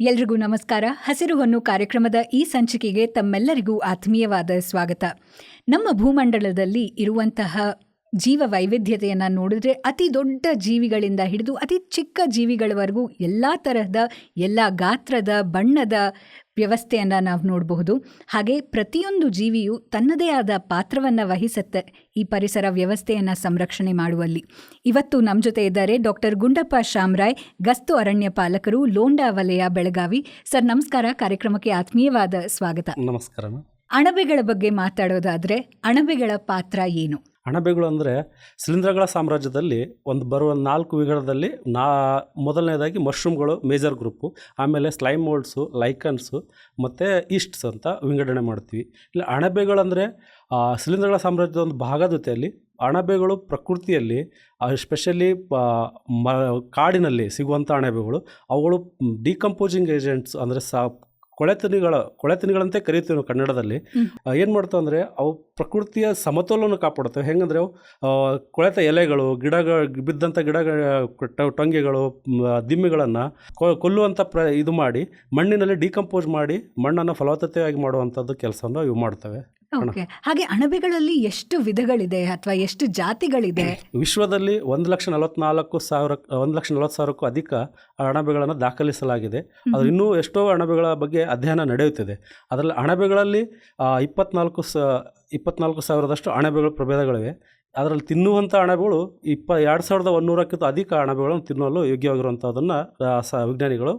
ಎಲ್ರಿಗೂ ನಮಸ್ಕಾರ. ಹಸಿರು ಹೊನ್ನು ಕಾರ್ಯಕ್ರಮದ ಈ ಸಂಚಿಕೆಗೆ ತಮ್ಮೆಲ್ಲರಿಗೂ ಆತ್ಮೀಯವಾದ ಸ್ವಾಗತ. ನಮ್ಮ ಭೂಮಂಡಲದಲ್ಲಿ ಇರುವಂತಹ ಜೀವ ವೈವಿಧ್ಯತೆಯನ್ನು ನೋಡಿದ್ರೆ ಅತಿ ದೊಡ್ಡ ಜೀವಿಗಳಿಂದ ಹಿಡಿದು ಅತಿ ಚಿಕ್ಕ ಜೀವಿಗಳವರೆಗೂ ಎಲ್ಲ ತರಹದ, ಎಲ್ಲ ಗಾತ್ರದ, ಬಣ್ಣದ ವ್ಯವಸ್ಥೆಯನ್ನು ನಾವು ನೋಡಬಹುದು. ಹಾಗೆ ಪ್ರತಿಯೊಂದು ಜೀವಿಯು ತನ್ನದೇ ಆದ ಪಾತ್ರವನ್ನು ವಹಿಸುತ್ತೆ ಈ ಪರಿಸರ ವ್ಯವಸ್ಥೆಯನ್ನು ಸಂರಕ್ಷಣೆ ಮಾಡುವಲ್ಲಿ. ಇವತ್ತು ನಮ್ಮ ಜೊತೆ ಇದ್ದಾರೆ ಡಾಕ್ಟರ್ ಗುಂಡಪ್ಪ ಶಾಮ್ರಾಯ್ ಗಸ್ತು ಅರಣ್ಯ ಪಾಲಕರು ಲೋಂಡಾ ವಲಯ ಬೆಳಗಾವಿ. ಸರ್ ನಮಸ್ಕಾರ. ಕಾರ್ಯಕ್ರಮಕ್ಕೆ ಆತ್ಮೀಯವಾದ ಸ್ವಾಗತ. ನಮಸ್ಕಾರ. ಅಣಬೆಗಳ ಬಗ್ಗೆ ಮಾತಾಡೋದಾದ್ರೆ ಅಣಬೆಗಳ ಪಾತ್ರ ಏನು? ಅಣಬೆಗಳು ಅಂದರೆ ಶಿಲೀಂಧ್ರಗಳ ಸಾಮ್ರಾಜ್ಯದಲ್ಲಿ ಒಂದು ಬರುವ ನಾಲ್ಕು ವಿಗಡದಲ್ಲಿ ನಾ, ಮೊದಲನೇದಾಗಿ ಮಶ್ರೂಮ್ಗಳು, ಮೇಜರ್ ಗ್ರೂಪು, ಆಮೇಲೆ ಸ್ಲೈಮ್ ಮೋಲ್ಡ್ಸು, ಲೈಕನ್ಸು, ಮತ್ತು ಈಸ್ಟ್ಸ್ ಅಂತ ವಿಂಗಡಣೆ ಮಾಡ್ತೀವಿ. ಇಲ್ಲಿ ಅಣಬೆಗಳಂದರೆ ಶಿಲೀಂಧ್ರಗಳ ಸಾಮ್ರಾಜ್ಯದ ಒಂದು ಭಾಗದ ಜೊತೆಯಲ್ಲಿ ಅಣಬೆಗಳು ಪ್ರಕೃತಿಯಲ್ಲಿ ಎಸ್ಪೆಷಲಿ ಮ, ಕಾಡಿನಲ್ಲಿ ಸಿಗುವಂಥ ಅಣಬೆಗಳು, ಅವುಗಳು ಡಿಕಂಪೋಸಿಂಗ್ ಏಜೆಂಟ್ಸ್ ಅಂದರೆ ಸಾ ಕೊಳೆತನಿಗಳ ಕೊಳೆತನಿಗಳಂತೆ ಕರಿತೀವಿ ನಾವು ಕನ್ನಡದಲ್ಲಿ. ಏನು ಮಾಡ್ತಾವೆ ಅಂದರೆ ಅವು ಪ್ರಕೃತಿಯ ಸಮತೋಲನ ಕಾಪಾಡ್ತವೆ ಹೆಂಗಂದ್ರೆ ಅವು ಕೊಳೆತ ಎಲೆಗಳು ಗಿಡ ಬಿದ್ದಂಥ ಗಿಡಗಳ ಟೊ- ಟೊಂಗೆಗಳು ದಿಮ್ಮಿಗಳನ್ನು ಕೊಲ್ಲುವಂಥ ಪ್ರ ಇದು ಮಾಡಿ ಮಣ್ಣಿನಲ್ಲಿ ಡಿಕಂಪೋಸ್ ಮಾಡಿ ಮಣ್ಣನ್ನು ಫಲವತ್ತತೆಯಾಗಿ ಮಾಡುವಂಥದ್ದು ಕೆಲಸವನ್ನು ಇವು ಮಾಡ್ತವೆ. ಓಕೆ. ಹಾಗೆ ಅಣಬೆಗಳಲ್ಲಿ ಎಷ್ಟು ವಿಧಗಳಿದೆ ಅಥವಾ ಎಷ್ಟು ಜಾತಿಗಳಿದೆ? ವಿಶ್ವದಲ್ಲಿ ಒಂದು ಲಕ್ಷ ನಲವತ್ನಾಲ್ಕು ಸಾವಿರ ಒಂದು ಲಕ್ಷ ನಲವತ್ತು ಸಾವಿರಕ್ಕೂ ಅಧಿಕ ಅಣಬೆಗಳನ್ನು ದಾಖಲಿಸಲಾಗಿದೆ. ಅದು ಇನ್ನೂ ಎಷ್ಟೋ ಅಣಬೆಗಳ ಬಗ್ಗೆ ಅಧ್ಯಯನ ನಡೆಯುತ್ತಿದೆ. ಅದರಲ್ಲಿ ಅಣಬೆಗಳಲ್ಲಿ ಇಪ್ಪತ್ನಾಲ್ಕು ಸ ಇಪ್ಪತ್ನಾಲ್ಕು ಸಾವಿರದಷ್ಟು ಅಣಬೆಗಳ ಪ್ರಭೇದಗಳಿವೆ. ಅದರಲ್ಲಿ ತಿನ್ನುವಂಥ ಅಣಬೆಗಳು ಇಪ್ಪ ಎರಡು ಸಾವಿರದ ಒಂದೂರಕ್ಕಿಂತ ಅಧಿಕ ಅಣಬೆಗಳನ್ನು ತಿನ್ನಲು ಯೋಗ್ಯವಾಗಿರುವಂಥದ್ದನ್ನು ಸ ವಿಜ್ಞಾನಿಗಳು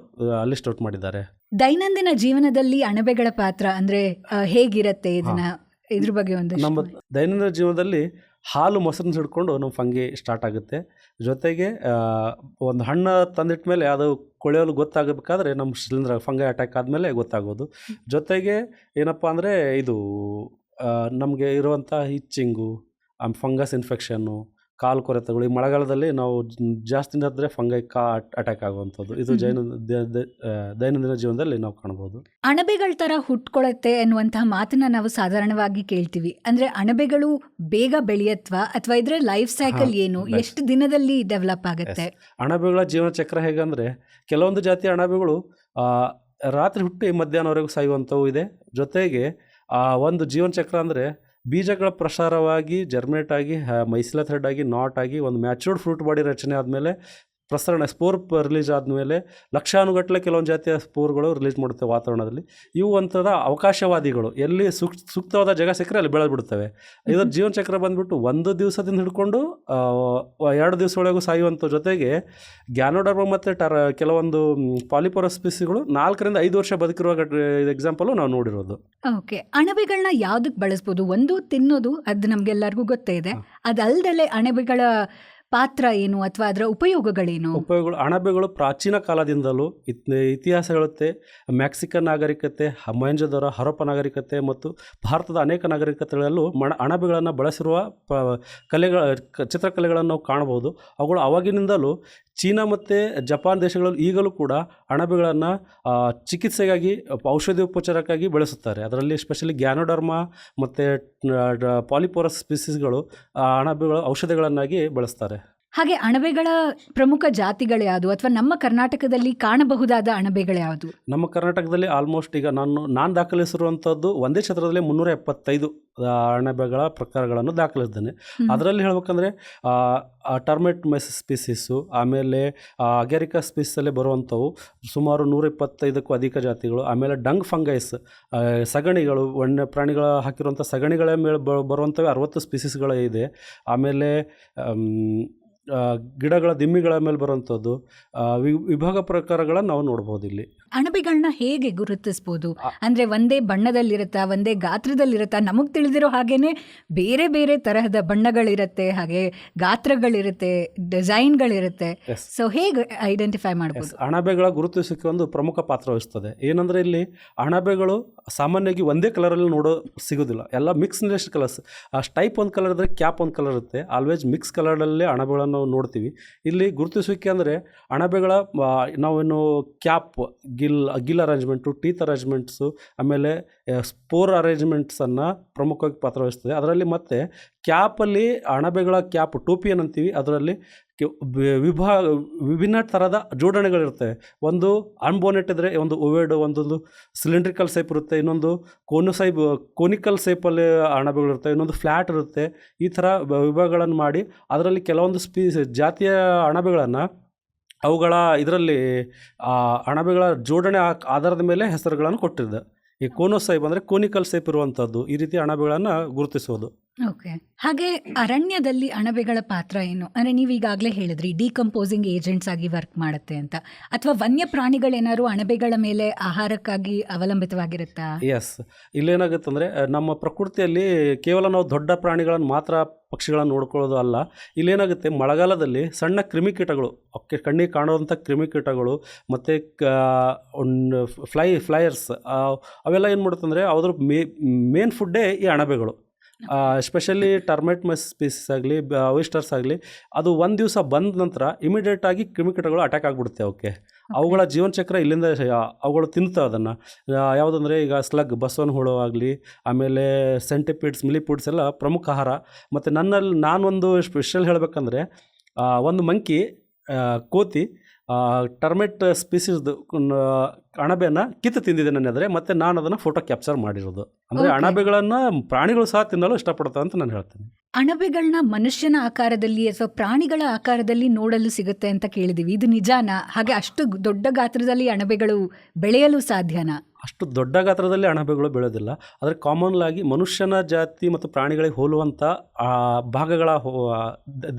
ಲಿಸ್ಟ್ ಔಟ್ ಮಾಡಿದ್ದಾರೆ. ದೈನಂದಿನ ಜೀವನದಲ್ಲಿ ಅಣಬೆಗಳ ಪಾತ್ರ ಅಂದ್ರೆ ಹೇಗಿರತ್ತೆ ಇದನ್ನ ಇದ್ರ ಬಗ್ಗೆ ಒಂದು ನಮ್ಮ ದೈನಂದಿನ ಜೀವನದಲ್ಲಿ ಹಾಲು ಮೊಸರನ್ನ ಹಿಡ್ಕೊಂಡು ನಮ್ಮ ಫಂಗಿ ಸ್ಟಾರ್ಟ್ ಆಗುತ್ತೆ. ಜೊತೆಗೆ ಒಂದು ಹಣ್ಣು ತಂದಿಟ್ಟ ಮೇಲೆ ಅದು ಕೊಳೆಯಲು ಗೊತ್ತಾಗಬೇಕಾದ್ರೆ ನಮ್ಮ ಶಿಲೀಂಧ್ರ ಫಂಗೈ ಅಟ್ಯಾಕ್ ಆದಮೇಲೆ ಗೊತ್ತಾಗೋದು. ಜೊತೆಗೆ ಏನಪ್ಪ ಅಂದರೆ ಇದು ನಮಗೆ ಇರುವಂಥ ಹಿಚ್ಚಿಂಗು ಫಂಗಸ್ ಇನ್ಫೆಕ್ಷನ್ನು ಕಾಲು ಕೊರೆತಗಳು. ಈ ಮಳೆಗಾಲದಲ್ಲಿ ನಾವು ಜಾಸ್ತಿ ನಡೆದ್ರೆ ಫಂಗೈ ಕಾ ಅಟ್ಯಾಕ್ ಆಗುವಂಥದ್ದು. ಇದು ಜೈನ ದೈನಂದಿನ ಜೀವನದಲ್ಲಿ ನಾವು ಕಾಣ್ಬೋದು. ಅಣಬೆಗಳ ತರ ಹುಟ್ಕೊಳತ್ತೆ ಅನ್ನುವಂತಹ ಮಾತನ್ನ ನಾವು ಸಾಧಾರಣವಾಗಿ ಕೇಳ್ತೀವಿ. ಅಂದ್ರೆ ಅಣಬೆಗಳು ಬೇಗ ಬೆಳೆಯತ್ವಾ ಅಥವಾ ಇದ್ರ ಲೈಫ್ ಸೈಕಲ್ ಏನು? ಎಷ್ಟು ದಿನದಲ್ಲಿ ಡೆವಲಪ್ ಆಗುತ್ತೆ? ಅಣಬೆಗಳ ಜೀವನ ಚಕ್ರ ಹೇಗಂದ್ರೆ ಕೆಲವೊಂದು ಜಾತಿಯ ಅಣಬೆಗಳು ಆ, ರಾತ್ರಿ ಹುಟ್ಟಿ ಮಧ್ಯಾಹ್ನವರೆಗೂ ಸಾಯುವಂಥವು ಇದೆ. ಜೊತೆಗೆ ಆ, ಒಂದು ಜೀವನ ಚಕ್ರ ಅಂದರೆ ಬೀಜಗಳ ಪ್ರಸಾರವಾಗಿ ಜರ್ಮಿನೇಟ್ ಆಗಿ ಮೈಸಿಲ ಥ್ರೆಡ್ ಆಗಿ ನಾಟ್ ಆಗಿ, ಒಂದು ಮ್ಯಾಚೂರ್ಡ್ ಫ್ರೂಟ್ ಬಾಡಿ ರಚನೆ ಆದಮೇಲೆ ಪ್ರಸರಣ ಸ್ಪೋರ್ ರಿಲೀಸ್ ಆದಮೇಲೆ ಲಕ್ಷಾನುಗಟ್ಟಲೆ ಕೆಲವೊಂದು ಜಾತಿಯ ಸ್ಪೋರ್ಗಳು ರಿಲೀಸ್ ಮಾಡುತ್ತವೆ ವಾತಾವರಣದಲ್ಲಿ. ಇವು ಒಂಥರ ಅವಕಾಶವಾದಿಗಳು. ಎಲ್ಲಿ ಸೂಕ್ ಸೂಕ್ತವಾದ ಜಾಗ ಸಿಕ್ಕರೆ ಅಲ್ಲಿ ಬೆಳೆದ್ಬಿಡ್ತವೆ. ಇದರ ಜೀವನ ಚಕ್ರ ಬಂದ್ಬಿಟ್ಟು ಒಂದು ದಿವಸದಿಂದ ಹಿಡ್ಕೊಂಡು ಎರಡು ದಿವಸದೊಳಗೂ ಸಾಯುವಂಥ ಜೊತೆಗೆ ಗ್ಯಾನೋಡರ್ಮ ಮತ್ತು ಟರ ಕೆಲವೊಂದು ಪಾಲಿಪೋರಸ್ ಸ್ಪೀಸಿಗಳು ನಾಲ್ಕರಿಂದ ಐದು ವರ್ಷ ಬದುಕಿರುವ ಎಕ್ಸಾಂಪಲು ನಾವು ನೋಡಿರೋದು. ಓಕೆ. ಅಣಬೆಗಳನ್ನ ಯಾವ್ದಕ್ಕೆ ಬಳಸ್ಬೋದು? ಒಂದು ತಿನ್ನೋದು ಅದು ನಮಗೆಲ್ಲರಿಗೂ ಗೊತ್ತೇ ಇದೆ. ಅದಲ್ದಲೆ ಅಣಬೆಗಳ ಪಾತ್ರ ಏನು ಅಥವಾ ಅದರ ಉಪಯೋಗಗಳೇನು? ಉಪಯೋಗಗಳು, ಅಣಬೆಗಳು ಪ್ರಾಚೀನ ಕಾಲದಿಂದಲೂ ಇತ್ ಇತಿಹಾಸ ಹೇಳುತ್ತೆ ಮೆಕ್ಸಿಕನ್ ನಾಗರಿಕತೆ ಮೊಹೆಂಜೊದರೋ ಹರಪ್ಪ ನಾಗರಿಕತೆ ಮತ್ತು ಭಾರತದ ಅನೇಕ ನಾಗರಿಕತೆಗಳಲ್ಲೂ ಮಣ, ಅಣಬೆಗಳನ್ನು ಬಳಸಿರುವ ಕಲೆಗಳ ಚಿತ್ರಕಲೆಗಳನ್ನು ನಾವು ಕಾಣಬಹುದು. ಅವುಗಳು ಅವಾಗಿನಿಂದಲೂ ಚೀನಾ ಮತ್ತು ಜಪಾನ್ ದೇಶಗಳಲ್ಲಿ ಈಗಲೂ ಕೂಡ ಅಣಬೆಗಳನ್ನು ಚಿಕಿತ್ಸೆಗಾಗಿ ಔಷಧಿ ಉಪಚಾರಕ್ಕಾಗಿ ಬಳಸುತ್ತಾರೆ. ಅದರಲ್ಲಿ ಸ್ಪೆಷಲಿ ಗ್ಯಾನೋಡರ್ಮಾ ಮತ್ತು ಪಾಲಿಪೋರಸ್ ಸ್ಪೀಸಿಸ್ಗಳು ಅಣಬೆಗಳು ಔಷಧಿಗಳನ್ನಾಗಿ ಬಳಸ್ತಾರೆ. ಹಾಗೆ ಅಣಬೆಗಳ ಪ್ರಮುಖ ಜಾತಿಗಳು ಯಾವುದು ಅಥವಾ ನಮ್ಮ ಕರ್ನಾಟಕದಲ್ಲಿ ಕಾಣಬಹುದಾದ ಅಣಬೆಗಳು ಯಾವುದು? ನಮ್ಮ ಕರ್ನಾಟಕದಲ್ಲಿ ಆಲ್ಮೋಸ್ಟ್ ಈಗ ನಾನು ನಾನು ದಾಖಲಿಸಿರುವಂಥದ್ದು ಒಂದೇ ಕ್ಷೇತ್ರದಲ್ಲಿ ಮುನ್ನೂರ ಎಪ್ಪತ್ತೈದು ಅಣಬೆಗಳ ಪ್ರಕಾರಗಳನ್ನು ದಾಖಲಿಸಿದ್ದೇನೆ. ಅದರಲ್ಲಿ ಹೇಳ್ಬೇಕಂದ್ರೆ ಟರ್ಮೆಟ್ ಮೆಸ್ ಸ್ಪೀಸೀಸು ಆಮೇಲೆ ಅಗೆರಿಕಾ ಸ್ಪೀಸಲ್ಲಿ ಬರುವಂಥವು ಸುಮಾರು ನೂರ ಇಪ್ಪತ್ತೈದಕ್ಕೂ ಅಧಿಕ ಜಾತಿಗಳು ಆಮೇಲೆ ಡಂಗ್ ಫಂಗೈಸ್ ಸಗಣಿಗಳು ವನ್ಯ ಪ್ರಾಣಿಗಳ ಹಾಕಿರುವಂಥ ಸಗಣಿಗಳ ಮೇಲೆ ಬ- ಬರುವಂಥವು ಅರವತ್ತು ಸ್ಪೀಸೀಸ್ಗಳು ಇದೆ. ಆಮೇಲೆ ಗಿಡಗಳ ದಿಮ್ಮಿಗಳ ಮೇಲೆ ಬರುವಂಥದ್ದು ವಿಭಾಗ ಪ್ರಕಾರಗಳನ್ನು ನಾವು ನೋಡ್ಬೋದು ಇಲ್ಲಿ ಅಣಬೆಗಳನ್ನ ಹೇಗೆ ಗುರುತಿಸ್ಬೋದು? ಅಂದ್ರೆ ಒಂದೇ ಬಣ್ಣದಲ್ಲಿರುತ್ತಾ ಒಂದೇ ಗಾತ್ರದಲ್ಲಿರುತ್ತಾ? ನಮಗ್ ತಿಳಿದಿರೋ ಹಾಗೇನೆ ಬೇರೆ ಬೇರೆ ತರಹದ ಬಣ್ಣಗಳಿರುತ್ತೆ ಹಾಗೆ ಗಾತ್ರಗಳಿರುತ್ತೆ ಡಿಸೈನ್ಗಳಿರುತ್ತೆ. ಸೊ ಹೇಗೆ ಐಡೆಂಟಿಫೈ ಮಾಡಬಹುದು ಅಣಬೆಗಳ ಗುರುತಿಸುವಿಕೆ ಒಂದು ಪ್ರಮುಖ ಪಾತ್ರ ವಹಿಸ್ತದೆ. ಏನಂದರೆ ಇಲ್ಲಿ ಅಣಬೆಗಳು ಸಾಮಾನ್ಯವಾಗಿ ಒಂದೇ ಕಲರಲ್ಲಿ ನೋಡೋ ಸಿಗೋದಿಲ್ಲ. ಎಲ್ಲ ಮಿಕ್ಸ್ ನೆಸ್ಟ್ ಕಲರ್ಸ್ ಆ ಟೈಪ್ ಒಂದು ಕಲರ್ ಇದ್ರೆ ಕ್ಯಾಪ್ ಒಂದು ಕಲರ್ ಇರುತ್ತೆ. ಆಲ್ವೇಸ್ ಮಿಕ್ಸ್ ಕಲರ್ಡಲ್ಲೇ ಅಣಬೆಗಳನ್ನು ನೋಡ್ತೀವಿ. ಇಲ್ಲಿ ಗುರುತಿಸುವಿಕೆ ಅಂದರೆ ಅಣಬೆಗಳ ನಾವೇನು cap gill gill arrangement teeth arrangements ಆಮೇಲೆ ಸ್ಪೋರ್ ಅರೇಂಜ್ಮೆಂಟ್ಸನ್ನು ಪ್ರಮುಖವಾಗಿ ಪಾತ್ರವಹಿಸ್ತದೆ. ಅದರಲ್ಲಿ ಮತ್ತೆ ಕ್ಯಾಪಲ್ಲಿ ಅಣಬೆಗಳ ಕ್ಯಾಪ್ ಟೋಪಿ ಏನಂತೀವಿ, ಅದರಲ್ಲಿ ವಿಭಾ, ವಿಭಿನ್ನ ಥರದ ಜೋಡಣೆಗಳಿರ್ತವೆ ಒಂದು ಅನ್ಬೋನೆಟ್ ಇದ್ದರೆ ಒಂದು ಓವೆಡ್, ಒಂದೊಂದು ಸಿಲಿಂಡ್ರಿಕಲ್ ಸೇಪ್ ಇರುತ್ತೆ, ಇನ್ನೊಂದು ಕೋನು ಸೈಬ್ ಕೋನಿಕಲ್ ಸೇಪಲ್ಲಿ ಅಣಬೆಗಳಿರುತ್ತೆ ಇನ್ನೊಂದು ಫ್ಲ್ಯಾಟ್ ಇರುತ್ತೆ. ಈ ಥರ ವಿಭಾಗಗಳನ್ನು ಮಾಡಿ, ಅದರಲ್ಲಿ ಕೆಲವೊಂದು ಸ್ಪೀ, ಜಾತಿಯ ಅಣಬೆಗಳನ್ನು ಅವುಗಳ ಇದರಲ್ಲಿ ಅಣಬೆಗಳ ಜೋಡಣೆ ಆಧಾರದ ಮೇಲೆ ಹೆಸರುಗಳನ್ನು ಕೊಟ್ಟಿದ್ದೆ ಈ ಕೋನೋ ಸೈಬ್ ಅಂದರೆ ಕೋನಿಕಲ್ ಸೈಪ್ ಇರುವಂಥದ್ದು ಈ ರೀತಿ ಅಣಬೆಗಳನ್ನು ಗುರುತಿಸೋದು. ಓಕೆ. ಹಾಗೆ ಅರಣ್ಯದಲ್ಲಿ ಅಣಬೆಗಳ ಪಾತ್ರ ಏನು? ಅಂದರೆ ನೀವು ಈಗಾಗಲೇ ಹೇಳಿದ್ರಿ ಡಿಕಂಪೋಸಿಂಗ್ ಏಜೆಂಟ್ಸ್ ಆಗಿ ವರ್ಕ್ ಮಾಡುತ್ತೆ ಅಂತ. ಅಥವಾ ವನ್ಯ ಪ್ರಾಣಿಗಳೇನಾದ್ರು ಅಣಬೆಗಳ ಮೇಲೆ ಆಹಾರಕ್ಕಾಗಿ ಅವಲಂಬಿತವಾಗಿರುತ್ತಾ? ಎಸ್ ಇಲ್ಲೇನಾಗುತ್ತೆ ಅಂದರೆ ನಮ್ಮ ಪ್ರಕೃತಿಯಲ್ಲಿ ಕೇವಲ ನಾವು ದೊಡ್ಡ ಪ್ರಾಣಿಗಳನ್ನು ಮಾತ್ರ ಪಕ್ಷಿಗಳನ್ನು ನೋಡ್ಕೊಳ್ಳೋದು ಅಲ್ಲ. ಇಲ್ಲೇನಾಗುತ್ತೆ, ಮಳೆಗಾಲದಲ್ಲಿ ಸಣ್ಣ ಕ್ರಿಮಿಕೀಟಗಳು ಅವಕ್ಕೆ ಕಣ್ಣಿಗೆ ಕಾಣುವಂಥ ಕ್ರಿಮಿಕೀಟಗಳು ಮತ್ತು ಒಂದು ಫ್ಲೈ, ಫ್ಲೈಯರ್ಸ್ ಅವೆಲ್ಲ ಏನು ಮಾಡುತ್ತಂದರೆ ಅದ್ರ ಮೇ, ಮೇನ್ ಫುಡ್ಡೇ ಈ ಅಣಬೆಗಳು. ಎಸ್ಪೆಷಲಿ ಟರ್ಮೆಟ್ ಮಸ್ ಸ್ಪೀಸಸ್ ಆಗಲಿ ಒಯಿಸ್ಟರ್ಸ್ ಆಗಲಿ, ಅದು ಒಂದು ದಿವಸ ಬಂದ ನಂತರ ಇಮಿಡಿಯೇಟಾಗಿ ಕ್ರಿಮಿಕೀಟಗಳು ಅಟ್ಯಾಕ್ ಆಗಿಬಿಡುತ್ತೆ ಅವಕ್ಕೆ ಅವುಗಳ ಜೀವನ ಚಕ್ರ ಇಲ್ಲಿಂದ ಅವುಗಳು ತಿಂತಾವೆ ಅದನ್ನು. ಯಾವುದಂದ್ರೆ ಈಗ ಸ್ಲಗ್ ಬಸವನ ಹುಳು ಆಗಲಿ ಆಮೇಲೆ ಸೆಂಟಿಪಿಡ್ಸ್ ಮಿಲಿಪಿಡ್ಸ್ ಎಲ್ಲ ಪ್ರಮುಖ ಆಹಾರ. ಮತ್ತು ನನ್ನಲ್ಲಿ ನಾನೊಂದು ಸ್ಪೆಷಲ್ ಹೇಳಬೇಕಂದ್ರೆ ಒಂದು ಮಂಕಿ ಕೋತಿ ಟರ್ಮೆಟ್ ಸ್ಪೀಸಿಸ್ದು ಅಣಬೆನ ಕಿತ್ತು ತಿಂದಿದೆ ನನ್ನ ಮತ್ತೆ ಮತ್ತು ನಾನು ಅದನ್ನು ಫೋಟೋ ಕ್ಯಾಪ್ಚರ್ ಮಾಡಿರೋದು. ಅಂದರೆ. ಅಣಬೆಗಳನ್ನು ಪ್ರಾಣಿಗಳು ಸಹ ತಿನ್ನಲು ಇಷ್ಟಪಡ್ತಾರೆ ಅಂತ ನಾನು ಹೇಳ್ತೀನಿ. ಅಣಬೆಗಳನ್ನ ಮನುಷ್ಯನ ಆಕಾರದಲ್ಲಿ ಅಥವಾ ಪ್ರಾಣಿಗಳ ಆಕಾರದಲ್ಲಿ ನೋಡಲು ಸಿಗುತ್ತೆ ಅಂತ ಕೇಳಿದೀವಿ. ಇದು ನಿಜಾನಾ? ಹಾಗೆ ಅಷ್ಟು ದೊಡ್ಡ ಗಾತ್ರದಲ್ಲಿ ಅಣಬೆಗಳು ಬೆಳೆಯಲು ಸಾಧ್ಯನಾ? ಅಷ್ಟು ದೊಡ್ಡ ಗಾತ್ರದಲ್ಲಿ ಅಣಬೆಗಳು ಬೆಳೆಯೋದಿಲ್ಲ ಆದರೆ ಕಾಮನ್ ಮನುಷ್ಯನ ಜಾತಿ ಮತ್ತು ಪ್ರಾಣಿಗಳಿಗೆ ಹೋಲುವಂಥ ಭಾಗಗಳ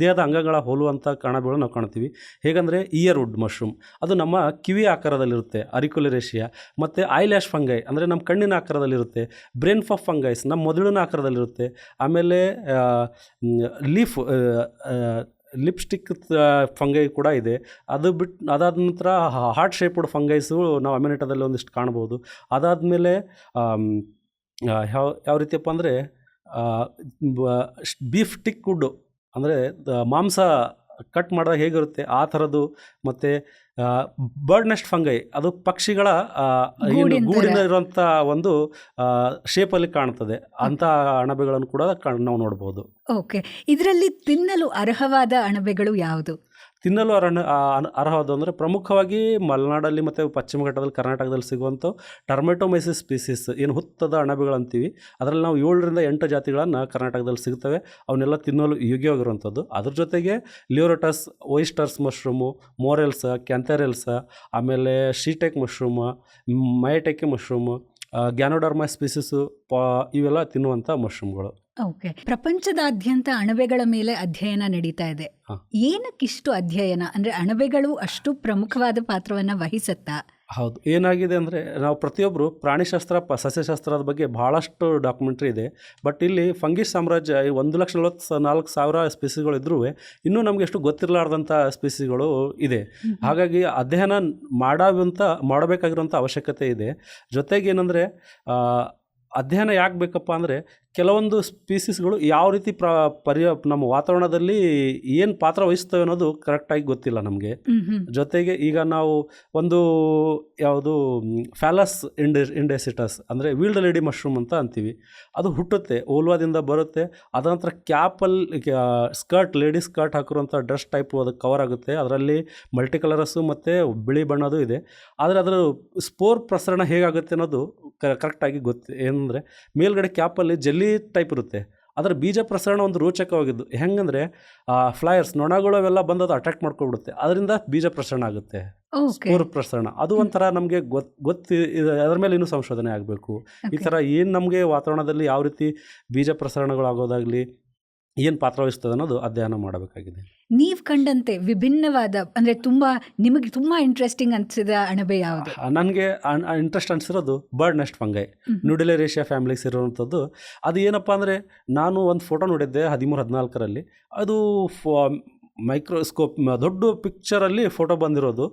ದೇಹದ ಅಂಗಗಳ ಹೋಲುವಂಥ ಅಣಬೆಗಳು ನಾವು ಕಾಣ್ತೀವಿ. ಹೇಗಂದರೆ ಇಯರ್ ವುಡ್ ಮಶ್ರೂಮ್ ಅದು ನಮ್ಮ ಕಿವಿ ಆಕಾರದಲ್ಲಿರುತ್ತೆ ಅರಿಕುಲರೇಷಿಯಾ ಮತ್ತು ಐಲ್ಯಾಶ್ ಫಂಗೈ ಅಂದರೆ ನಮ್ಮ ಕಣ್ಣಿನ ಆಕಾರದಲ್ಲಿರುತ್ತೆ. ಬ್ರೇನ್ ಫಾಫ್ ಫಂಗೈಸ್ ನಮ್ಮ ಮೊದಲಿನ ಆಕಾರದಲ್ಲಿರುತ್ತೆ. ಆಮೇಲೆ ಲೀಫ್ ಲಿಪ್ಸ್ಟಿಕ್ ಫಂಗೈ ಕೂಡ ಇದೆ. ಅದು ಬಿಟ್ಟು ಅದಾದ ನಂತರ ಹಾರ್ಟ್ ಶೇಪ್ಡ್ ಫಂಗೈಸು ನಾವು ಅಮೆರಿಟದಲ್ಲಿ ಒಂದಿಷ್ಟು ಕಾಣ್ಬೋದು ಅದಾದಮೇಲೆ ಯಾವ ಯಾವ ರೀತಿಯಪ್ಪ ಅಂದರೆ ಬೀಫ್ ಟಿಕ್ ವುಡ್ಡು ಅಂದರೆ ಮಾಂಸ ಕಟ್ ಮಾಡಿದಾಗ ಹೇಗಿರುತ್ತೆ? ಆ ಥರದ್ದು ಮತ್ತು ಬರ್ಡ್ ನೆಸ್ಟ್ ಫಂಗೈ ಅದು ಪಕ್ಷಿಗಳ ಏನು ಗೂಡಿನ ಇರುವಂಥ ಒಂದು ಶೇಪಲ್ಲಿ ಕಾಣ್ತದೆ. ಅಂಥ ಅಣಬೆಗಳನ್ನು ಕೂಡ ನಾವು ನೋಡ್ಬೋದು. ಓಕೆ. ಇದರಲ್ಲಿ ತಿನ್ನಲು ಅರ್ಹವಾದ ಅಣಬೆಗಳು ಯಾವುದು? ತಿನ್ನಲು ಅರಣ್ಯ ಅರ್ಹವಾದ ಅಂದರೆ ಪ್ರಮುಖವಾಗಿ ಮಲೆನಾಡಲ್ಲಿ ಮತ್ತು ಪಶ್ಚಿಮ ಘಟ್ಟದಲ್ಲಿ ಕರ್ನಾಟಕದಲ್ಲಿ ಸಿಗುವಂಥ ಟರ್ಮೆಟೊಮೈಸಿಸ್ ಸ್ಪೀಸೀಸ್, ಏನು ಹುತ್ತದ ಅಣಬೆಗಳು ಅಂತೀವಿ. ಅದರಲ್ಲಿ ನಾವು ಏಳರಿಂದ ಎಂಟು ಜಾತಿಗಳನ್ನು ಕರ್ನಾಟಕದಲ್ಲಿ ಸಿಗ್ತವೆ. ಅವನ್ನೆಲ್ಲ ತಿನ್ನಲು ಯೋಗ್ಯವಾಗಿರುವಂಥದ್ದು. ಅದ್ರ ಜೊತೆಗೆ ಲಿಯೋರಟಸ್ ಒಯಿಸ್ಟರ್ಸ್ ಮಶ್ರೂಮು, ಮೋರೆಲ್ಸ, ಕ್ಯಾಂಥೆರೆಲ್ಸ, ಆಮೇಲೆ shiitake mushroom maitake mushroom Ganoderma species ಪಾ, ಇವೆಲ್ಲ ತಿನ್ನುವಂಥ ಮಶ್ರೂಮ್ಗಳು. ಓಕೆ. ಪ್ರಪಂಚದಾದ್ಯಂತ ಅಣಬೆಗಳ ಮೇಲೆ ಅಧ್ಯಯನ ನಡೀತಾ ಇದೆ. ಏನಕ್ಕೆ ಏನಕ್ಕಿಷ್ಟು ಅಧ್ಯಯನ? ಅಂದ್ರೆ ಅಣಬೆಗಳು ಅಷ್ಟು ಪ್ರಮುಖವಾದ ಪಾತ್ರವನ್ನ ವಹಿಸುತ್ತಾ? ಹೌದು. ಏನಾಗಿದೆ ಅಂದರೆ ನಾವು ಪ್ರತಿಯೊಬ್ಬರು ಪ್ರಾಣಿಶಾಸ್ತ್ರ ಪ ಸಸ್ಯಶಾಸ್ತ್ರದ ಬಗ್ಗೆ ಭಾಳಷ್ಟು ಡಾಕ್ಯುಮೆಂಟ್ರಿ ಇದೆ. ಬಟ್ ಇಲ್ಲಿ ಫಂಗಿಸ್ ಸಾಮ್ರಾಜ್ಯ ಈ ಒಂದು ಲಕ್ಷ ನಲವತ್ತು ನಾಲ್ಕು ಸಾವಿರ ಸ್ಪೀಸಿಗಳು ಇದ್ರೂ ಇನ್ನೂ ನಮಗೆ ಎಷ್ಟು ಗೊತ್ತಿರಲಾರ್ದಂಥ ಸ್ಪೀಸಿಗಳು ಇದೆ. ಹಾಗಾಗಿ ಅಧ್ಯಯನ ಮಾಡೋವಂಥ ಮಾಡಬೇಕಾಗಿರುವಂಥ ಅವಶ್ಯಕತೆ ಇದೆ. ಜೊತೆಗೇನೆಂದರೆ ಏನಂದರೆ ಅಧ್ಯಯನ ಯಾಕೆ ಬೇಕಪ್ಪ ಅಂದರೆ ಕೆಲವೊಂದು ಸ್ಪೀಸಿಸ್ಗಳು ಯಾವ ರೀತಿ ಪ್ರ ಪರ್ಯ ನಮ್ಮ ವಾತಾವರಣದಲ್ಲಿ ಏನು ಪಾತ್ರ ವಹಿಸ್ತವೆ ಅನ್ನೋದು ಕರೆಕ್ಟಾಗಿ ಗೊತ್ತಿಲ್ಲ ನಮಗೆ. ಜೊತೆಗೆ ಈಗ ನಾವು ಒಂದು ಯಾವುದು ಫ್ಯಾಲಸ್ ಇಂಡೆ ಇಂಡೆಸಿಟಸ್ ಅಂದರೆ ವೀಲ್ಡ್ ಲೇಡಿ ಮಶ್ರೂಮ್ ಅಂತ ಅಂತೀವಿ. ಅದು ಹುಟ್ಟುತ್ತೆ ಓಲ್ವಾದಿಂದ ಬರುತ್ತೆ. ಅದ ನಂತರ ಕ್ಯಾಪಲ್ಲಿ ಸ್ಕರ್ಟ್ ಲೇಡಿ ಸ್ಕರ್ಟ್ ಹಾಕಿರುವಂಥ ಡ್ರೆಸ್ ಟೈಪ್ ಅದು ಕವರ್ ಆಗುತ್ತೆ. ಅದರಲ್ಲಿ ಮಲ್ಟಿ ಕಲರಸ್ಸು ಮತ್ತು ಬಿಳಿ ಬಣ್ಣದು ಇದೆ. ಆದರೆ ಅದರ ಸ್ಪೋರ್ ಪ್ರಸರಣ ಹೇಗಾಗುತ್ತೆ ಅನ್ನೋದು ಕರೆಕ್ಟಾಗಿ ಗೊತ್ತು ಏನಂದರೆ ಮೇಲ್ಗಡೆ ಕ್ಯಾಪಲ್ಲಿ ಜೆಲ್ಲಿ ಟೈಪ್ ಇರುತ್ತೆ. ಅದರ ಬೀಜ ಪ್ರಸರಣ ಒಂದು ರೋಚಕವಾಗಿದ್ದು ಹೆಂಗಂದರೆ ಫ್ಲೈಯರ್ಸ್ ನೊಣಗಳು ಅವೆಲ್ಲ ಬಂದು ಅದು ಅಟ್ರಾಕ್ಟ್ ಮಾಡ್ಕೊಬಿಡುತ್ತೆ. ಅದರಿಂದ ಬೀಜ ಪ್ರಸರಣ ಆಗುತ್ತೆ. ಸ್ಪೋರ್ ಪ್ರಸರಣ. ಅದು ಒಂಥರ ನಮಗೆ ಗೊತ್ ಗೊತ್ತಿ ಅದರ ಮೇಲೆ ಇನ್ನೂ ಸಂಶೋಧನೆ ಆಗಬೇಕು. ಈ ಥರ ಏನು ನಮಗೆ ವಾತಾವರಣದಲ್ಲಿ ಯಾವ ರೀತಿ ಬೀಜ ಪ್ರಸರಣಗಳಾಗೋದಾಗಲಿ ಏನು ಪಾತ್ರ ವಹಿಸ್ತದೆ ಅನ್ನೋದು ಅಧ್ಯಯನ ಮಾಡಬೇಕಾಗಿದೆ. ನೀವ್ ಕಂಡಂತೆ ವಿಭಿನ್ನವಾದ ಅಂದ್ರೆ ತುಂಬಾ ನಿಮಗೆ ತುಂಬಾ ಇಂಟ್ರೆಸ್ಟಿಂಗ್ ಅನ್ಸಿದ ಅಣಬೆ ಯಾವುದು? ನನಗೆ ಇಂಟ್ರೆಸ್ಟ್ ಅನಿಸಿರೋದು ಬರ್ಡ್ ನೆಸ್ಟ್ ಫಂಗೈ ಹ್ಮ್. ನ್ಯೂಡಿಲೇರೇಷಿಯಾ ಫ್ಯಾಮಿಲೀಸ್ ಇರೋವಂಥದ್ದು. ಅದು ಏನಪ್ಪ ಅಂದರೆ ನಾನು ಒಂದು ಫೋಟೋ ನೋಡಿದ್ದೆ ಹದಿಮೂರು ಹದಿನಾಲ್ಕರಲ್ಲಿ. ಅದು ಮೈಕ್ರೋಸ್ಕೋಪ್ ದೊಡ್ಡ ಪಿಕ್ಚರಲ್ಲಿ ಫೋಟೋ ಬಂದಿರೋದು.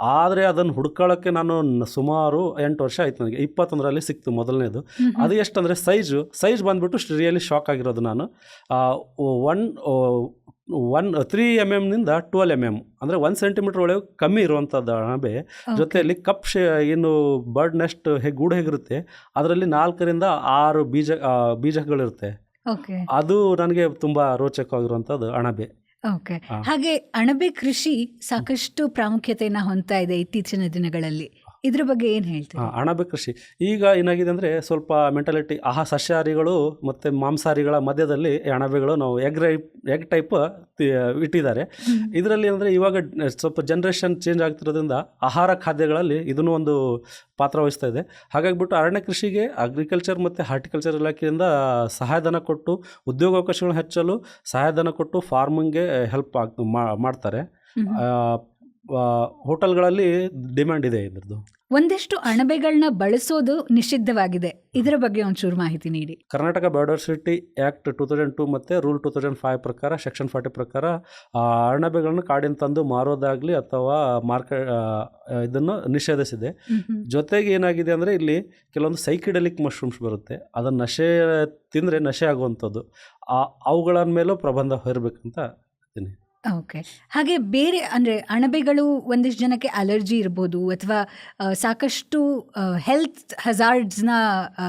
ಆದರೆ ಅದನ್ನು ಹುಡ್ಕೊಳ್ಳೋಕ್ಕೆ ನಾನು ಸುಮಾರು ಎಂಟು ವರ್ಷ ಆಯ್ತು ನನಗೆ. ಇಪ್ಪತ್ತೊಂದರಲ್ಲಿ ಸಿಕ್ತು ಮೊದಲನೇದು. ಅದು ಎಷ್ಟಂದರೆ ಸೈಜು ಸೈಜ್ ಬಂದುಬಿಟ್ಟು ರಿಯಲಿ ಶಾಕ್ ಆಗಿರೋದು ನಾನು. ಒನ್ ಒನ್ ತ್ರೀ ಎಂ ನಿಂದ ಟ್ವೆಲ್ ಎಂ ಎಂ ಅಂದ್ರೆ ಒನ್ ಸೆಂಟಿಮೀಟರ್ ಒಳಗೆ ಕಮ್ಮಿ ಇರುವಂಥದ್ದು ಅಣಬೆ. ಜೊತೆಯಲ್ಲಿ ಕಪ್ ಶೇ ಏನು ಬರ್ಡ್ ನೆಸ್ಟ್ ಹೇಗೆ ಗೂಡು ಹೇಗಿರುತ್ತೆ ಅದರಲ್ಲಿ ನಾಲ್ಕರಿಂದ ಆರು ಬೀಜ ಬೀಜಗಳಿರುತ್ತೆ. ಅದು ನನಗೆ ತುಂಬಾ ರೋಚಕವಾಗಿರುವಂಥದ್ದು ಅಣಬೆ. ಓಕೆ ಹಾಗೆ ಅಣಬೆ ಕೃಷಿ ಸಾಕಷ್ಟು ಪ್ರಾಮುಖ್ಯತೆಯನ್ನ ಹೊಂದ್ತಾ ಇದೆ ಇತ್ತೀಚಿನ ದಿನಗಳಲ್ಲಿ. ಇದ್ರ ಬಗ್ಗೆ ಏನು ಹೇಳ್ತೀರಾ? ಹಾಂ ಅಣಬೆ ಕೃಷಿ. ಈಗ ಏನಾಗಿದೆ ಅಂದರೆ ಸ್ವಲ್ಪ ಮೆಂಟಾಲಿಟಿ ಆಹಾ ಸಸ್ಯಾಹಾರಿಗಳು ಮತ್ತು ಮಾಂಸಾಹಾರಿಗಳ ಮಧ್ಯದಲ್ಲಿ ಅಣಬೆಗಳು ನಾವು ಎಗ್ ರೈ ಎಗ್ ಟೈಪ್ ಇಟ್ಟಿದ್ದಾರೆ. ಇದರಲ್ಲಿ ಅಂದರೆ ಇವಾಗ ಸ್ವಲ್ಪ ಜನ್ರೇಷನ್ ಚೇಂಜ್ ಆಗ್ತಿರೋದ್ರಿಂದ ಆಹಾರ ಖಾದ್ಯಗಳಲ್ಲಿ ಇದನ್ನು ಒಂದು ಪಾತ್ರ ವಹಿಸ್ತಾ ಇದೆ. ಹಾಗಾಗಿಬಿಟ್ಟು ಅರಣ್ಯ ಕೃಷಿಗೆ ಅಗ್ರಿಕಲ್ಚರ್ ಮತ್ತು ಹಾರ್ಟಿಕಲ್ಚರ್ ಇಲಾಖೆಯಿಂದ ಸಹಾಯಧನ ಕೊಟ್ಟು ಉದ್ಯೋಗಾವಕಾಶಗಳನ್ನು ಹೆಚ್ಚಲು ಸಹಾಯಧನ ಕೊಟ್ಟು ಫಾರ್ಮಿಂಗ್ಗೆ ಹೆಲ್ಪ್ ಆಗ್ ಮಾ- ಮಾಡ್ತಾರೆ. ಹೋಟೆಲ್ಗಳಲ್ಲಿ ಡಿಮ್ಯಾಂಡ್ ಇದೆ ಇದ್ರದ್ದು. ಒಂದಿಷ್ಟು ಅಣಬೆಗಳನ್ನ ಬಳಸೋದು ನಿಷಿದ್ಧವಾಗಿದೆ. ಇದರ ಬಗ್ಗೆ ಒಂಚೂರು ಮಾಹಿತಿ ನೀಡಿ. Karnataka biodiversity act two thousand two ಮತ್ತು ರೂಲ್ ಟೂ ತೌಸಂಡ್ ಫೈವ್ ಪ್ರಕಾರ ಸೆಕ್ಷನ್ ಫಾರ್ಟಿ ಪ್ರಕಾರ ಆ, ಅಣಬೆಗಳನ್ನು ಕಾಡಿನ ತಂದು ಮಾರೋದಾಗಲಿ ಅಥವಾ ಮಾರ್ಕೆ ಇದನ್ನು ನಿಷೇಧಿಸಿದೆ. ಜೊತೆಗೆ ಏನಾಗಿದೆ ಅಂದರೆ ಇಲ್ಲಿ ಕೆಲವೊಂದು ಸೈಕಿಡೆಲಿಕ್ ಮಶ್ರೂಮ್ಸ್ ಬರುತ್ತೆ. ಅದನ್ನು ನಶೆ ತಿಂದರೆ ನಶೆ ಆಗುವಂಥದ್ದು. ಅವುಗಳ ಮೇಲೂ ಪ್ರಬಂಧ ಹೊರಬೇಕಂತ ಓಕೆ. ಹಾಗೆ ಬೇರೆ ಅಂದ್ರೆ ಅಣಬೆಗಳು ಒಂದಿಷ್ಟು ಜನಕ್ಕೆ ಅಲರ್ಜಿ ಇರ್ಬೋದು ಅಥವಾ ಸಾಕಷ್ಟು ಹೆಲ್ತ್ ಹಜಾರ್ಡ್ಸ್ನ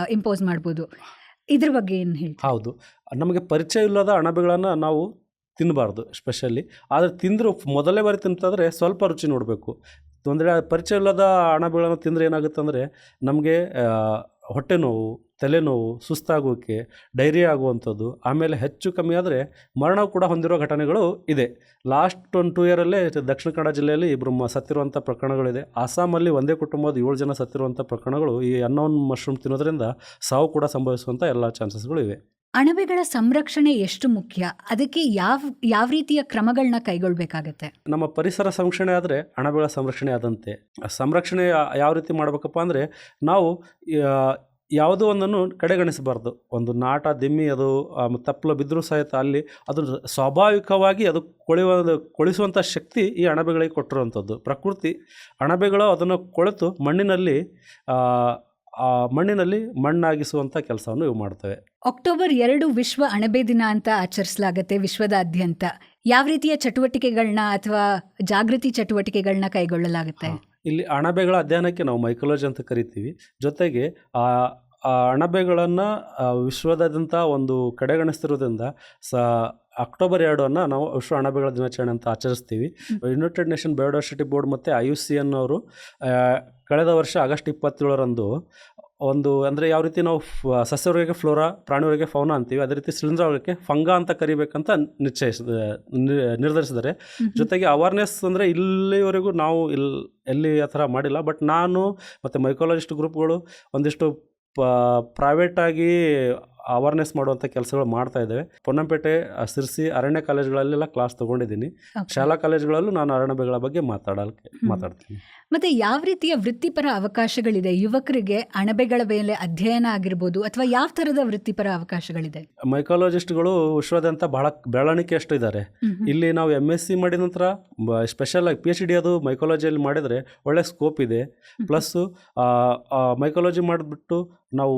ಇಂಪೋಸ್ ಮಾಡ್ಬೋದು. ಇದ್ರ ಬಗ್ಗೆ ಏನು ಹೇಳ್ತೀರಾ? ಹೌದು. ನಮಗೆ ಪರಿಚಯ ಇಲ್ಲದ ಅಣಬೆಗಳನ್ನು ನಾವು ತಿನ್ನಬಾರ್ದು ಸ್ಪೆಷಲಿ ಆದರೆ ತಿಂದರೂ ಮೊದಲೇ ಬಾರಿ ತಿಂತಾದರೆ ಸ್ವಲ್ಪ ರುಚಿ ನೋಡಬೇಕು. ಅಂದರೆ ಪರಿಚಯ ಇಲ್ಲದ ಅಣಬೆಗಳನ್ನು ತಿಂದರೆ ಏನಾಗುತ್ತೆ ಅಂದರೆ ನಮಗೆ ಹೊಟ್ಟೆ ನೋವು ತಲೆನೋವು ಸುಸ್ತಾಗೋಕೆ, ಡೈರಿ ಆಗುವಂಥದ್ದು, ಆಮೇಲೆ ಹೆಚ್ಚು ಕಮ್ಮಿ ಆದರೆ ಮರಣ ಕೂಡ ಹೊಂದಿರೋ ಘಟನೆಗಳು ಇದೆ. Last one two ಇಯರಲ್ಲೇ Dakshina Kannada ಜಿಲ್ಲೆಯಲ್ಲಿ ಇಬ್ಬರು ಮ ಸತ್ತಿರುವಂಥ ಪ್ರಕರಣಗಳಿದೆ. ಅಸ್ಸಾಮಲ್ಲಿ ಒಂದೇ ಕುಟುಂಬದ ಏಳು ಜನ ಸತ್ತಿರುವಂಥ ಪ್ರಕರಣಗಳು ಈ ಅನ್ನೋನ್ ಮಶ್ರೂಮ್ ತಿನ್ನೋದ್ರಿಂದ ಸಾವು ಕೂಡ ಸಂಭವಿಸುವಂಥ ಎಲ್ಲ ಚಾನ್ಸಸ್ಗಳು ಇವೆ. ಅಣಬೆಗಳ ಸಂರಕ್ಷಣೆ ಎಷ್ಟು ಮುಖ್ಯ? ಅದಕ್ಕೆ ಯಾವ ಯಾವ ರೀತಿಯ ಕ್ರಮಗಳನ್ನ ಕೈಗೊಳ್ಬೇಕಾಗತ್ತೆ? ನಮ್ಮ ಪರಿಸರ ಸಂರಕ್ಷಣೆ ಆದರೆ ಅಣಬೆಗಳ ಸಂರಕ್ಷಣೆ ಆದಂತೆ. ಸಂರಕ್ಷಣೆ ಯಾವ ರೀತಿ ಮಾಡಬೇಕಪ್ಪ ಅಂದರೆ ನಾವು ಯಾವುದೋ ಒಂದನ್ನು ಕಡೆಗಣಿಸಬಾರ್ದು. ಒಂದು ನಾಟ, ದಿಮ್ಮಿ, ಅದು ತಪ್ಪಲು ಬಿದ್ದರೂ ಸಹಿತ ಅಲ್ಲಿ ಅದು ಸ್ವಾಭಾವಿಕವಾಗಿ ಅದು ಕೊಳೆಯುವ ಕೊಳಿಸುವಂಥ ಶಕ್ತಿ ಈ ಅಣಬೆಗಳಿಗೆ ಕೊಟ್ಟಿರುವಂಥದ್ದು. ಪ್ರಕೃತಿ ಅಣಬೆಗಳು ಅದನ್ನು ಕೊಳೆತು ಮಣ್ಣಿನಲ್ಲಿ ಆ, ಮಣ್ಣಿನಲ್ಲಿ ಮಣ್ಣಾಗಿಸುವಂಥ ಕೆಲಸವನ್ನು ಇವು ಮಾಡ್ತವೆ. ಅಕ್ಟೋಬರ್ ಎರಡು ವಿಶ್ವ ಅಣಬೆ ದಿನ ಅಂತ ಆಚರಿಸಲಾಗತ್ತೆ ವಿಶ್ವದಾದ್ಯಂತ ಯಾವ ರೀತಿಯ ಚಟುವಟಿಕೆಗಳನ್ನ ಅಥವಾ ಜಾಗೃತಿ ಚಟುವಟಿಕೆಗಳನ್ನ ಕೈಗೊಳ್ಳಲಾಗುತ್ತೆ? ಇಲ್ಲಿ ಅಣಬೆಗಳ ಅಧ್ಯಯನಕ್ಕೆ ನಾವು ಮೈಕೊಲಜಿ ಅಂತ ಕರಿತೀವಿ. ಜೊತೆಗೆ ಆ ಆ ಅಣಬೆಗಳನ್ನು ವಿಶ್ವದಾದ್ಯಂತ ಒಂದು ಕಡೆಗಣಿಸ್ತಿರೋದ್ರಿಂದ ಸ ಅಕ್ಟೋಬರ್ ಎರಡನ್ನು ನಾವು ವಿಶ್ವ ಅಣಬೆಗಳ ದಿನಾಚರಣೆ ಅಂತ ಆಚರಿಸ್ತೀವಿ. ಯುನೈಟೆಡ್ ನೇಷನ್ ಬಯೋಡೈವರ್ಸಿಟಿ ಬೋರ್ಡ್ ಮತ್ತು ಐ ಯು ಸಿ ಎನ್ ಅವರು ಕಳೆದ ವರ್ಷ ಆಗಸ್ಟ್ ಇಪ್ಪತ್ತೇಳರಂದು ಒಂದು ಅಂದರೆ ಯಾವ ರೀತಿ ನಾವು ಫ- ಸಸ್ಯವರ್ಗಕ್ಕೆ ಫ್ಲೋರಾ ಪ್ರಾಣಿವರ್ಗಕ್ಕೆ ಫೌನ ಅಂತೀವಿ ಅದೇ ರೀತಿ ಶಿಲೀಂಧ್ರವರ್ಗಕ್ಕೆ ಫಂಗ ಅಂತ ಕರಿಬೇಕಂತ ನಿಶ್ಚಯಿಸ ನಿರ್ಧರಿಸಿದ್ದಾರೆ. ಜೊತೆಗೆ ಅವೇರ್ನೆಸ್ ಅಂದರೆ ಇಲ್ಲಿವರೆಗೂ ನಾವು ಇಲ್ಲಿ ಎಲ್ಲಿ ಆ ಥರ ಮಾಡಿಲ್ಲ ಬಟ್ ನಾನು ಮತ್ತು ಮೈಕೋಲಜಿಸ್ಟ್ ಗ್ರೂಪ್ಗಳು ಒಂದಿಷ್ಟು ಪ ಪ್ರೈವೇಟಾಗಿ ಅವೇರ್ನೆಸ್ ಮಾಡುವಂಥ ಕೆಲಸಗಳು ಮಾಡ್ತಾ ಇದ್ದೇವೆ. ಪೊನ್ನಂಪೇಟೆ ಸಿರ್ಸಿ ಅರಣ್ಯ ಕಾಲೇಜ್ಗಳಲ್ಲೆಲ್ಲ ಕ್ಲಾಸ್ ತೊಗೊಂಡಿದ್ದೀನಿ. ಶಾಲಾ ಕಾಲೇಜುಗಳಲ್ಲೂ ನಾನು ಅರಣ್ಯಗಳ ಬಗ್ಗೆ ಮಾತಾಡೋಕ್ಕೆ. ಮಾತಾಡ್ತೀನಿ. ಮತ್ತೆ ಯಾವ ರೀತಿಯ ವೃತ್ತಿಪರ ಅವಕಾಶಗಳಿದೆ? ಯುವಕರಿಗೆ ಅಣಬೆಗಳ ಮೇಲೆ ಅಧ್ಯಯನ ಆಗಿರ್ಬೋದು ಅಥವಾ ಯಾವ ತರದ ವೃತ್ತಿಪರ ಅವಕಾಶಗಳಿದೆ? ಮೈಕಾಲಜಿಸ್ಟ್ಗಳು ವಿಶ್ವದಂತ ಬಹಳ ಬೆಳವಣಿಗೆ ಅಷ್ಟು ಇದ್ದಾರೆ. ಇಲ್ಲಿ ನಾವು ಎಂ ಎಸ್ ಸಿ ಮಾಡಿದ ನಂತರ ಸ್ಪೆಷಲ್ ಆಗಿ ಪಿ ಎಚ್ ಡಿ ಅದು ಮೈಕಾಲಜಿಯಲ್ಲಿ ಮಾಡಿದರೆ ಒಳ್ಳೆ ಸ್ಕೋಪ್ ಇದೆ. ಪ್ಲಸ್ಸು ಮೈಕಾಲಜಿ ಮಾಡಿಬಿಟ್ಟು ನಾವು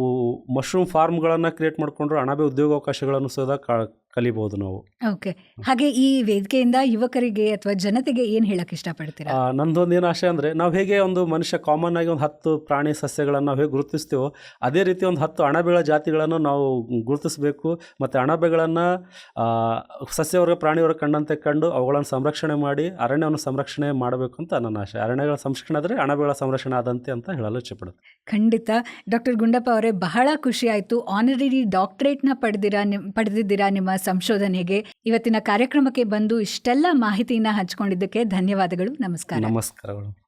ಮಶ್ರೂಮ್ ಫಾರ್ಮ್ಗಳನ್ನು ಕ್ರಿಯೇಟ್ ಮಾಡಿಕೊಂಡ್ರೆ ಅಣಬೆ ಉದ್ಯೋಗಾವಕಾಶಗಳನ್ನು ಸಹ ಕ- ಕಲಿಬಹುದು ನಾವು. ಓಕೆ. ಹಾಗೆ ಈ ವೇದಿಕೆಯಿಂದ ಯುವಕರಿಗೆ ಅಥವಾ ಜನತೆಗೆ ಏನ್ ಹೇಳಕ್ ಇಷ್ಟಪಡ್ತೀರಾ? ನಂದೊಂದು ಏನು ಆಶೆ ಅಂದರೆ ನಾವು ಹೇಗೆ ಒಂದು ಮನುಷ್ಯ ಕಾಮನ್ ಆಗಿ ಒಂದು ಹತ್ತು ಪ್ರಾಣಿ ಸಸ್ಯಗಳನ್ನು ನಾವು ಹೇಗೆ ಗುರುತಿಸ್ತೀವೋ ಅದೇ ರೀತಿ ಒಂದು ಹತ್ತು ಅಣಬೆಗಳ ಜಾತಿಗಳನ್ನು ನಾವು ಗುರುತಿಸಬೇಕು. ಮತ್ತು ಅಣಬೆಗಳನ್ನು ಸಸ್ಯವರ್ಗ ಪ್ರಾಣಿವರ್ಗ ಕಂಡಂತೆ ಕಂಡು ಅವುಗಳನ್ನು ಸಂರಕ್ಷಣೆ ಮಾಡಿ ಅರಣ್ಯವನ್ನು ಸಂರಕ್ಷಣೆ ಮಾಡಬೇಕು ಅಂತ ನನ್ನ ಆಶೆ. ಅರಣ್ಯಗಳ ಸಂರಕ್ಷಣೆ ಆದರೆ ಅಣಬೆಗಳ ಸಂರಕ್ಷಣೆ ಆದಂತೆ ಅಂತ ಹೇಳಲು ಇಷ್ಟಪಡುತ್ತೆ ಖಂಡಿತ. ಡಾಕ್ಟರ್ ಗುಂಡಪ್ಪ ಅವರೇ ಬಹಳ ಖುಷಿ ಆಯಿತು. ಆನರರಿ ಡಾಕ್ಟ್ರೇಟ್ನ ಪಡೆದಿರಾ ನಿಮ್ ಪಡೆದಿದ್ದೀರಾ ನಿಮ್ಮ ಸಂಶೋಧನೆಗೆ ಇವತ್ತಿನ ಕಾರ್ಯಕ್ರಮಕ್ಕೆ ಬಂದು ಇಷ್ಟೆಲ್ಲ ಮಾಹಿತಿನ ಹಂಚಿಕೊಂಡಿದ್ದಕ್ಕೆ ಧನ್ಯವಾದಗಳು. ನಮಸ್ಕಾರ. ನಮಸ್ಕಾರಗಳು.